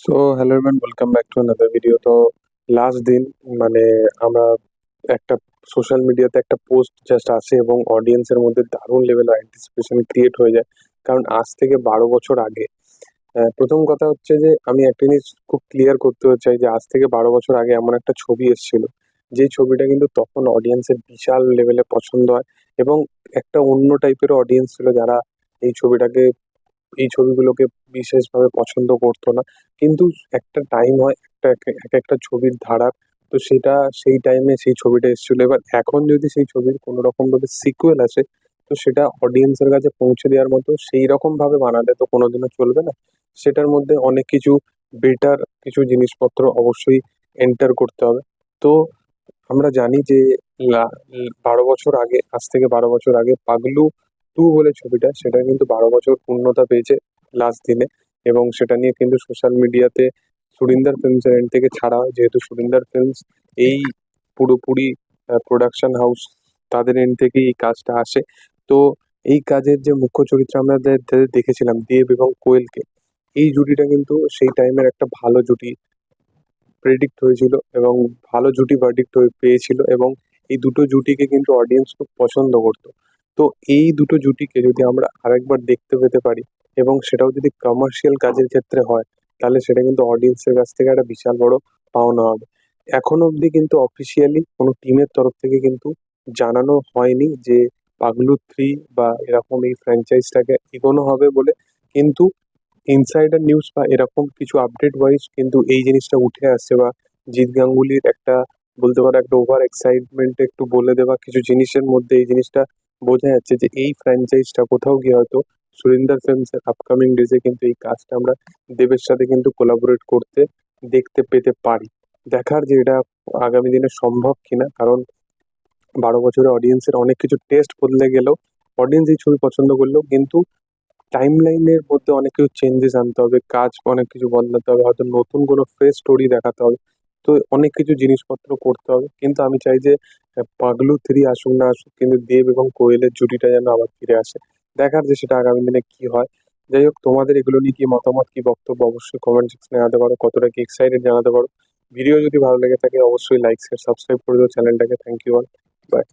So hello everyone welcome back to another video তো last দিন মানে আমরা একটা সোশ্যাল মিডিয়াতে একটা পোস্ট জাস্ট আসে এবং অডিয়েন্সের মধ্যে দারুণ লেভেলের অ্যান্টিসিপেশন ক্রিয়েট হয়ে যায়। কারণ আজ থেকে বারো বছর আগে। প্রথম কথা হচ্ছে যে, আমি একটা জিনিস খুব ক্লিয়ার করতে চাই যে, আজ থেকে বারো বছর আগে এমন একটা ছবি এসেছিল। যে ছবিটা কিন্তু তখন অডিয়েন্সের বিশাল লেভেলে পছন্দ হয় এবং একটা অন্য টাইপের অডিয়েন্স ছিল যারা এই ছবিটাকে এই ছবিগুলোকে বিশেষভাবে পছন্দ করতো না। কিন্তু একটা টাইম হয়, একটা এক এক একটা ছবির ধারার তো সেটা সেই টাইমে সেই ছবিটা এসেছিল। এবার এখন যদি সেই ছবির কোনো রকম ভাবে সিকুয়েল আসে, তো সেটা অডিয়েন্সের কাছে পৌঁছে দেওয়ার মতো সেই রকম ভাবে বানালে তো কোনোদিনও চলবে না। সেটার মধ্যে অনেক কিছু বেটার কিছু জিনিসপত্র অবশ্যই এন্টার করতে হবে। তো আমরা জানি যে বারো বছর আগে, আজ থেকে বারো বছর আগে পাগলু টু বলে ছবিটা, সেটা কিন্তু বারো বছর পূর্ণতা পেয়েছে লাস্ট দিনে এবং সেটা নিয়ে কিন্তু সোশ্যাল মিডিয়াতে সুরিন্দার ফিল্মস এর থেকে ছাড়া হয়। যেহেতু সুরিন্দার ফিল্মস এই পুরোপুরি প্রোডাকশন হাউস তাদের এন্ড থেকেই এই কাজটা আসে। তো এই কাজের যে মুখ্য চরিত্র আমরা দেখেছিলাম, দেব এবং কোয়েলকে, এই জুটিটা কিন্তু সেই টাইমের একটা ভালো জুটি প্রেডিক্ট হয়েছিল এবং ভালো জুটি ভার্ডিক্ট হয়ে, পেয়েছিল এবং এই দুটো জুটিকে কিন্তু অডিয়েন্স খুব পছন্দ করতো। তো এই দুটো জুটিকে যদি আমরা আরেকবার দেখতে পেতে পারি এবং সেটাও যদি কমার্শিয়াল কাজের ক্ষেত্রে হয়, তাহলে সেটা কিন্তু অডিয়েন্সের কাছ থেকে একটা বিশাল বড় পাওনা হবে। এখনও অবধি কিন্তু অফিসিয়ালি কোনো টিমের তরফ থেকে কিন্তু জানানো হয়নি যে পাগলু থ্রি বা এরকম এই ফ্র্যাঞ্চাইজটাকে এগোনো হবে বলে। কিন্তু ইনসাইডার নিউজ বা এরকম কিছু আপডেট ওয়াইজ কিন্তু এই জিনিসটা উঠে আসছে বা জিৎ গাঙ্গুলির একটা বলতে পারো একটা ওভার এক্সাইটমেন্ট একটু বলে দেওয়া কিছু জিনিসের মধ্যে এই জিনিসটা বোঝা যাচ্ছে যে এই ফ্র্যাঞ্চাইজটা কোথাও গিয়ে হয়তো সুরিন্দর ফিল্মস এর আপকামিং ডেজে কিন্তু এই কাজটা আমরা দেবের সাথে কিন্তু কোলাবোরেট করতে, দেখতে পেতে পারি। দেখার যে এটা আগামী দিনে সম্ভব কিনা, কারণ বারো বছরে অডিয়েন্সের অনেক কিছু টেস্ট বদলে গেলেও অডিয়েন্স এই ছবি পছন্দ করলেও কিন্তু টাইম লাইনের মধ্যে অনেক কিছু চেঞ্জেস আনতে হবে, কাজ অনেক কিছু বদলাতে হবে, হয়তো নতুন কোনো ফ্রেশ স্টোরি দেখাতে হবে। তো অনেক কিছু জিনিসপত্র করতে হবে। কিন্তু আমি চাই যে পাগলু থ্রি আসুক না আসুক, কিন্তু দেব এবং কোয়েলের জুটিটা যেন আবার ফিরে আসে। দেখার যে সেটা আগামী দিনে কি হয়। যাই হোক, তোমাদের এগুলো নিয়ে কি মতামত, কি বক্তব্য অবশ্যই কমেন্ট সেকশনে জানাতে পারো। কতটা কি এক্সাইটেড জানাতে পারো। ভিডিও যদি ভালো লেগে থাকে, অবশ্যই লাইক শেয়ার সাবস্ক্রাইব করে দিও। চ্যানেলটাকে থ্যাংক ইউ অল বাই